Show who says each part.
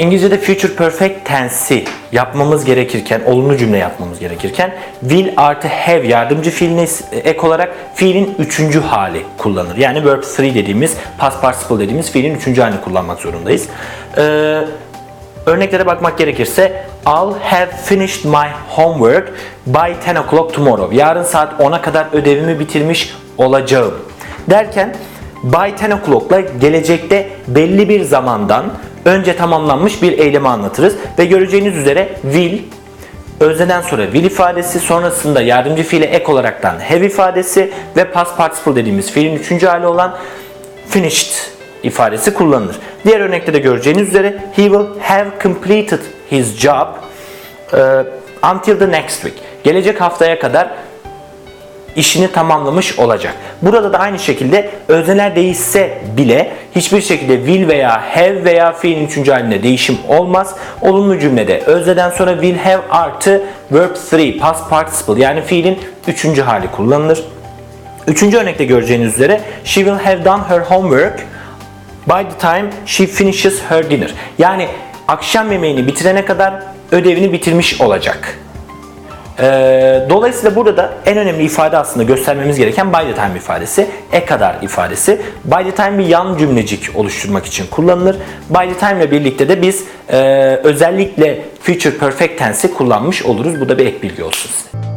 Speaker 1: İngilizce'de future perfect tense'i yapmamız gerekirken, olumlu cümle yapmamız gerekirken will artı have yardımcı fiiline ek olarak fiilin üçüncü hali kullanılır. Yani verb 3 dediğimiz, past participle dediğimiz fiilin üçüncü halini kullanmak zorundayız. Ee, örneklere bakmak gerekirse I'll have finished my homework by 10 o'clock tomorrow. Yarın saat 10'a kadar ödevimi bitirmiş olacağım. Derken by 10 o'clock'la gelecekte belli bir zamandan önce tamamlanmış bir eylemi anlatırız ve göreceğiniz üzere will özneden sonra will ifadesi sonrasında yardımcı fiile ek olaraktan have ifadesi ve past participle dediğimiz fiilin üçüncü hali olan finished ifadesi kullanılır. Diğer örnekte de göreceğiniz üzere he will have completed his job uh, until the next week. Gelecek haftaya kadar işini tamamlamış olacak. Burada da aynı şekilde özneler değişse bile hiçbir şekilde will veya have veya fiilin üçüncü halinde değişim olmaz. Olumlu cümlede özneden sonra will have artı verb 3 past participle yani fiilin üçüncü hali kullanılır. Üçüncü örnekte göreceğiniz üzere she will have done her homework by the time she finishes her dinner. Yani akşam yemeğini bitirene kadar ödevini bitirmiş olacak. Ee, dolayısıyla burada da en önemli ifade aslında göstermemiz gereken by the time ifadesi, e kadar ifadesi. By the time bir yan cümlecik oluşturmak için kullanılır. By the time ile birlikte de biz e, özellikle future perfect tense'i kullanmış oluruz. Bu da bir ek bilgi olsun size.